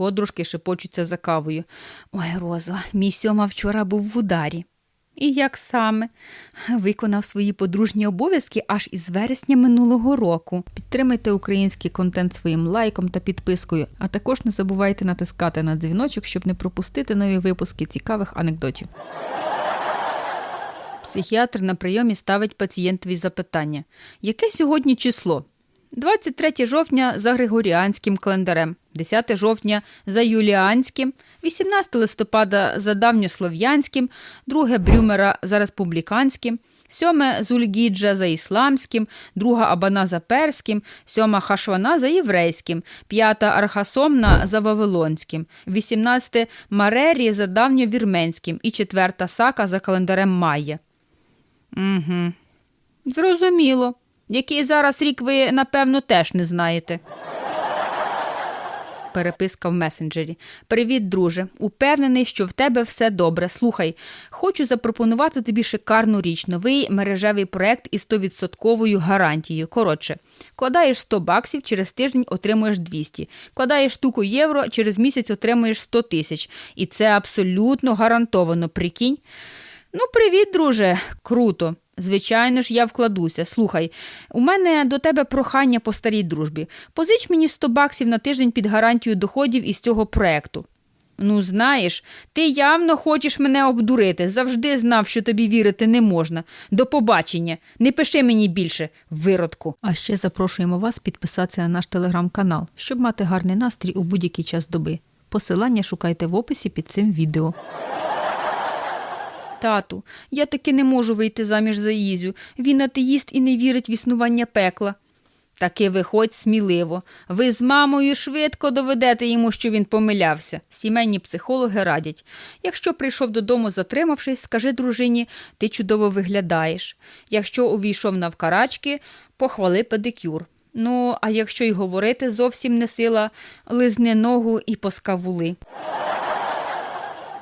Подружки шепочуться за кавою. Ой, Розо, мій сьома вчора був в ударі. І як саме виконав свої подружні обов'язки аж із вересня минулого року. Підтримайте український контент своїм лайком та підпискою, а також не забувайте натискати на дзвіночок, щоб не пропустити нові випуски цікавих анекдотів. Психіатр на прийомі ставить пацієнтові запитання: яке сьогодні число? 23 жовтня за Григоріанським календарем, 10 жовтня за Юліанським, 18 листопада за давньослов'янським, 2 Брюмера за республіканським, 7 Зульгіджа за ісламським, 2 Абана за перським, 7 Хашвана за єврейським, 5 Архасомна за вавилонським, 18 Марері за давньовірменським. І 4 Сака за календарем Майя. Угу. Зрозуміло. Який зараз рік ви, напевно, теж не знаєте. Переписка в месенджері. Привіт, друже. Упевнений, що в тебе все добре. Слухай, хочу запропонувати тобі шикарну річ, новий мережевий проект із 100% гарантією. Коротше, вкладаєш 100 баксів, через тиждень отримуєш 200. Вкладаєш штуку євро, через місяць отримуєш 100 тисяч. І це абсолютно гарантовано. Прикинь. Ну, привіт, друже. Круто. Звичайно ж, я вкладуся. Слухай, у мене до тебе прохання по старій дружбі. Позич мені 100 баксів на тиждень під гарантію доходів із цього проекту. Ну, знаєш, ти явно хочеш мене обдурити. Завжди знав, що тобі вірити не можна. До побачення. Не пиши мені більше, виродку. А ще запрошуємо вас підписатися на наш телеграм-канал, щоб мати гарний настрій у будь-який час доби. Посилання шукайте в описі під цим відео. Тату, я таки не можу вийти заміж за Ізю. Він атеїст і не вірить в існування пекла. Таки виходь сміливо. Ви з мамою швидко доведете йому, що він помилявся. Сімейні психологи радять. Якщо прийшов додому, затримавшись, скажи дружині, ти чудово виглядаєш. Якщо увійшов навкарачки, похвали педикюр. Ну, а якщо й говорити зовсім не сила, лизни ногу і поскавули.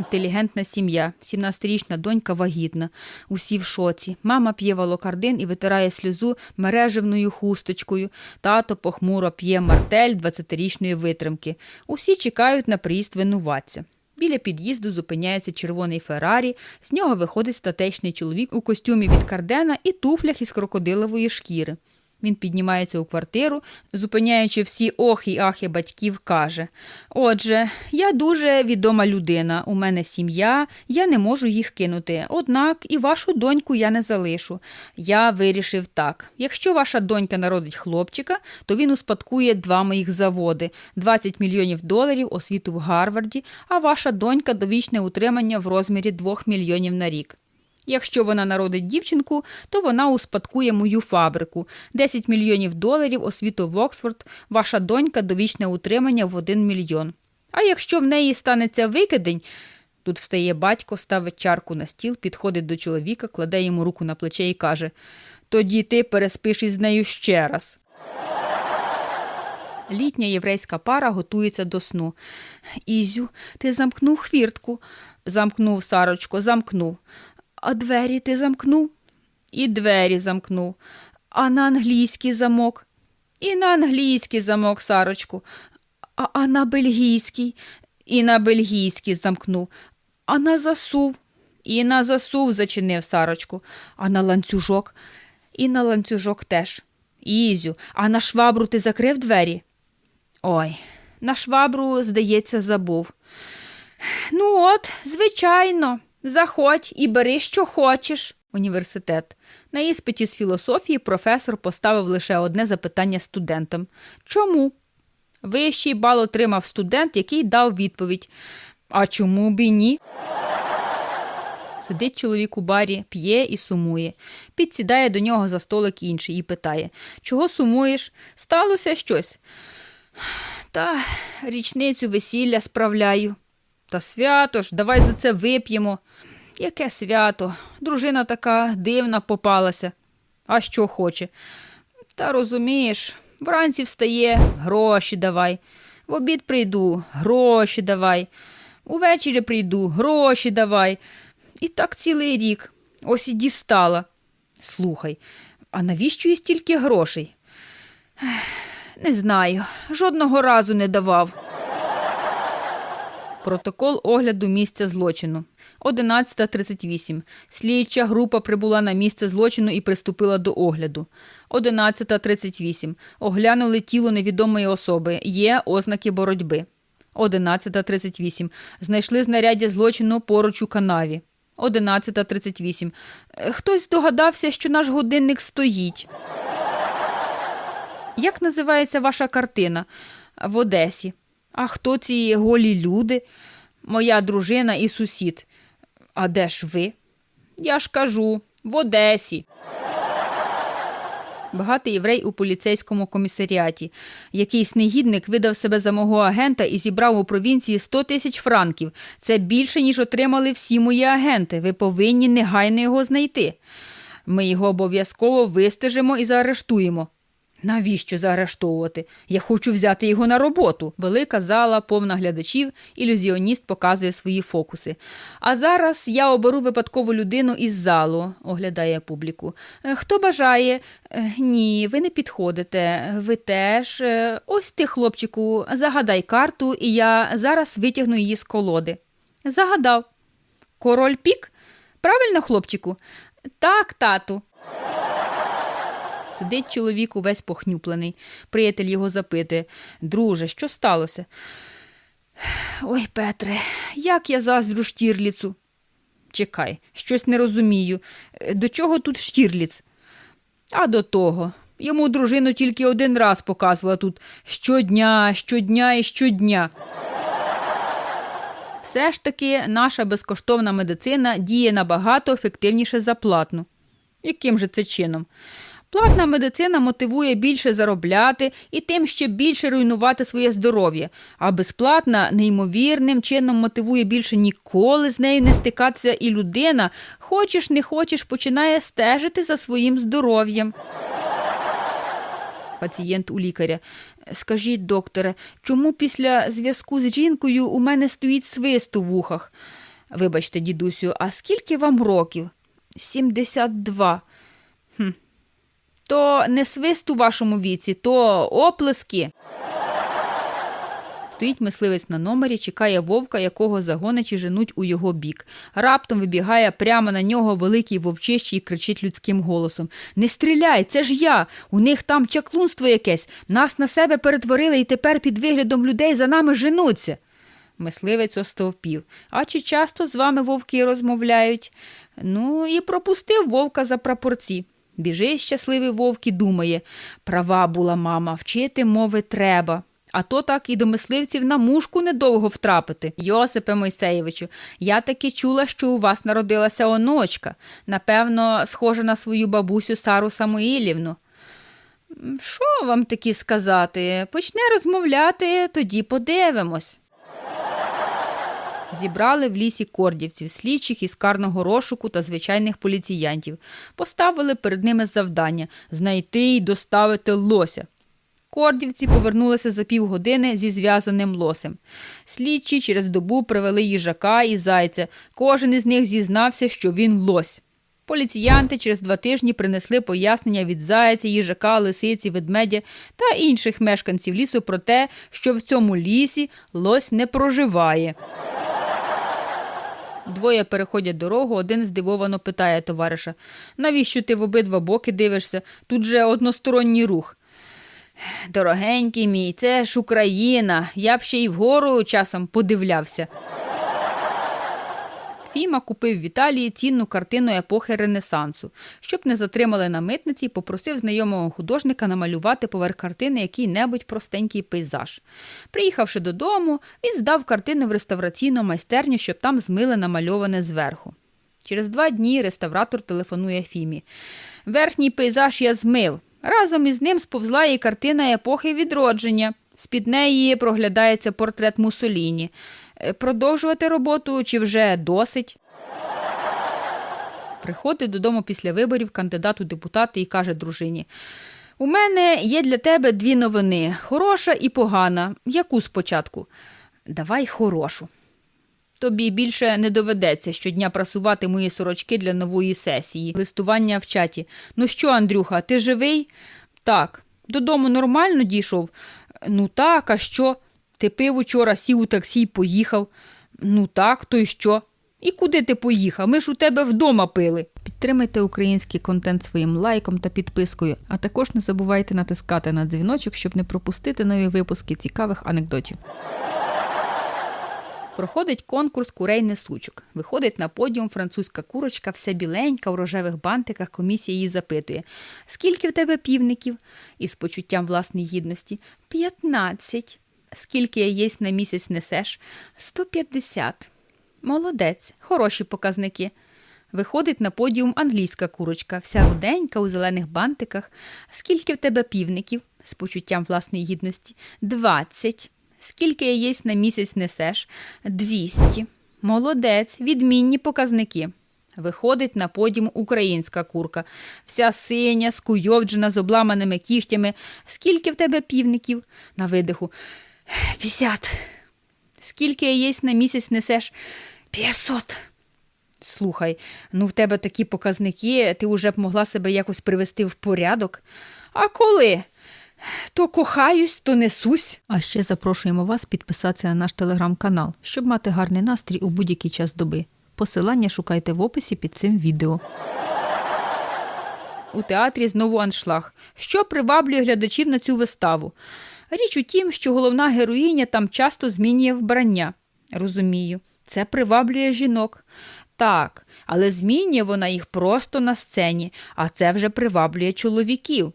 Інтелігентна сім'я, 17-річна донька вагітна. Усі в шоці. Мама п'є волокардин і витирає сльозу мережевною хусточкою. Тато похмуро п'є мартель 20-річної витримки. Усі чекають на приїзд винуватця. Біля під'їзду зупиняється червоний Феррарі, з нього виходить статечний чоловік у костюмі від кардена і туфлях із крокодилової шкіри. Він піднімається у квартиру, зупиняючи всі охи й ахи батьків, каже: Отже, я дуже відома людина, у мене сім'я, я не можу їх кинути. Однак і вашу доньку я не залишу. Я вирішив так: якщо ваша донька народить хлопчика, то він успадкує два моїх заводи: 20 мільйонів доларів, освіту в Гарварді, а ваша донька довічне утримання в розмірі 2 мільйонів на рік. Якщо вона народить дівчинку, то вона успадкує мою фабрику. 10 мільйонів доларів освіту в Оксфорд, ваша донька довічне утримання в 1 мільйон. А якщо в неї станеться викидень, тут встає батько, ставить чарку на стіл, підходить до чоловіка, кладе йому руку на плече і каже: Тоді ти переспиш із нею ще раз. Літня єврейська пара готується до сну. Ізю, ти замкнув хвіртку. Замкнув, Сарочко, замкнув. А двері ти замкнув? І двері замкнув. А на англійський замок? І на англійський замок, Сарочку. А, а на бельгійський? І на бельгійський замкнув. А на засув? І на засув зачинив Сарочку. А на ланцюжок? І на ланцюжок теж. Ізю, а на швабру ти закрив двері? Ой, на швабру, здається, забув. Ну, от, звичайно. Заходь і бери, що хочеш. Університет. На іспиті з філософії професор поставив лише одне запитання студентам. Чому? Вищий бал отримав студент, який дав відповідь. А чому б і ні? Сидить чоловік у барі, п'є і сумує. Підсідає до нього за столик інший і питає Чого сумуєш? Сталося щось? Та річницю весілля справляю. Та свято ж, давай за це вип'ємо. Яке свято? Дружина така дивна попалася. А що хоче? Та розумієш, вранці встає, гроші давай. В обід прийду, гроші давай. Увечері прийду, гроші давай. І так цілий рік. Ось і дістала. Слухай, а навіщо їй стільки грошей? Не знаю, жодного разу не давав. Протокол огляду місця злочину. 11.38. Слідча група прибула на місце злочину і приступила до огляду. 11.38. Оглянули тіло невідомої особи. Є ознаки боротьби. 11.38. Знайшли знаряддя злочину поруч у канаві. 11.38. Е, Хтось здогадався, що наш годинник стоїть. Як називається ваша картина? В Одесі. А хто ці голі люди? Моя дружина і сусід. А де ж ви? Я ж кажу, в Одесі. Багатий єврей у поліцейському комісаріаті. Якийсь негідник видав себе за мого агента і зібрав у провінції 100 тисяч франків. Це більше, ніж отримали всі мої агенти. Ви повинні негайно його знайти. Ми його обов'язково вистежимо і заарештуємо. Навіщо заарештовувати? Я хочу взяти його на роботу. Велика зала, повна глядачів, ілюзіоніст показує свої фокуси. А зараз я оберу випадкову людину із залу, оглядає публіку. «Е, Хто бажає? «Е, Ні, ви не підходите. Ви теж. Е, Ось ти, хлопчику, загадай карту, і я зараз витягну її з колоди. Загадав. Король пік? Правильно, хлопчику? Так, тату. Сидить чоловік увесь похнюплений. Приятель його запитує Друже, що сталося? Ой, Петре, як я заздрю Штірліцу. Чекай, щось не розумію. Е, До чого тут Штірліц? А до того. Йому дружину тільки один раз показувала тут щодня, щодня і щодня. Все ж таки, наша безкоштовна медицина діє набагато ефективніше за платну. Яким же це чином? Платна медицина мотивує більше заробляти і тим ще більше руйнувати своє здоров'я, а безплатна неймовірним чином мотивує більше ніколи з нею не стикатися, і людина, хочеш не хочеш, починає стежити за своїм здоров'ям. Пацієнт у лікаря. Скажіть, докторе, чому після зв'язку з жінкою у мене стоїть свист у вухах? Вибачте, дідусю, а скільки вам років? Сімдесят два. Хм. То не свист у вашому віці, то оплески. Стоїть мисливець на номері, чекає вовка, якого загоничі женуть у його бік. Раптом вибігає прямо на нього великий вовчище і кричить людським голосом: Не стріляй, це ж я! У них там чаклунство якесь. Нас на себе перетворили і тепер під виглядом людей за нами женуться. Мисливець остовпів. А чи часто з вами вовки розмовляють? Ну, і пропустив вовка за прапорці. Біжить щасливий вовк і думає права була мама, вчити мови треба. А то так і до мисливців на мушку недовго втрапити. Йосипе Мойсеєвичу, я таки чула, що у вас народилася оночка. Напевно, схожа на свою бабусю Сару Самуїлівну. Що вам таки сказати? Почне розмовляти, тоді подивимось. Зібрали в лісі кордівців, слідчих із карного розшуку та звичайних поліціянтів. Поставили перед ними завдання знайти і доставити лося. Кордівці повернулися за півгодини зі зв'язаним лосем. Слідчі через добу привели їжака і зайця. Кожен із них зізнався, що він лось. Поліціянти через два тижні принесли пояснення від зайця, їжака, лисиці, ведмедя та інших мешканців лісу про те, що в цьому лісі лось не проживає. Двоє переходять дорогу, один здивовано питає товариша навіщо ти в обидва боки дивишся? Тут же односторонній рух. Дорогенький мій, це ж Україна. Я б ще й вгору часом подивлявся. Фіма купив в Італії цінну картину епохи Ренесансу. Щоб не затримали на митниці, попросив знайомого художника намалювати поверх картини який-небудь простенький пейзаж. Приїхавши додому, він здав картину в реставраційну майстерню, щоб там змили намальоване зверху. Через два дні реставратор телефонує Фімі. Верхній пейзаж я змив. Разом із ним сповзла і картина епохи відродження. З-під неї проглядається портрет Мусоліні. Е, Продовжувати роботу чи вже досить? Приходить додому після виборів кандидат у депутати і каже дружині: У мене є для тебе дві новини: хороша і погана. Яку спочатку? Давай хорошу. Тобі більше не доведеться щодня прасувати мої сорочки для нової сесії. Листування в чаті. Ну що, Андрюха, ти живий? Так. Додому нормально дійшов? Ну так, а що? Ти пив учора, сів у таксі й поїхав. Ну так, то й що? І куди ти поїхав? Ми ж у тебе вдома пили. Підтримайте український контент своїм лайком та підпискою, а також не забувайте натискати на дзвіночок, щоб не пропустити нові випуски цікавих анекдотів. Проходить конкурс курей несучок. Виходить на подіум французька курочка, вся біленька, у рожевих бантиках. Комісія її запитує: Скільки в тебе півників? І з почуттям власної гідності п'ятнадцять. Скільки яєць на місяць несеш? Сто п'ятдесят. Молодець, хороші показники. Виходить на подіум англійська курочка, вся руденька у зелених бантиках. Скільки в тебе півників? з почуттям власної гідності. Двадцять. Скільки яєць на місяць несеш? Двісті. Молодець, відмінні показники. Виходить на подіум українська курка, вся синя, скуйовджена з обламаними кігтями. Скільки в тебе півників? На видиху. П'ятдесят. Скільки яєць на місяць несеш? П'ятсот. Слухай, ну в тебе такі показники, ти вже б могла себе якось привести в порядок. А коли? То кохаюсь, то несусь. А ще запрошуємо вас підписатися на наш телеграм-канал, щоб мати гарний настрій у будь-який час доби. Посилання шукайте в описі під цим відео. У театрі знову аншлаг. Що приваблює глядачів на цю виставу? Річ у тім, що головна героїня там часто змінює вбрання. Розумію, це приваблює жінок. Так, але змінює вона їх просто на сцені, а це вже приваблює чоловіків.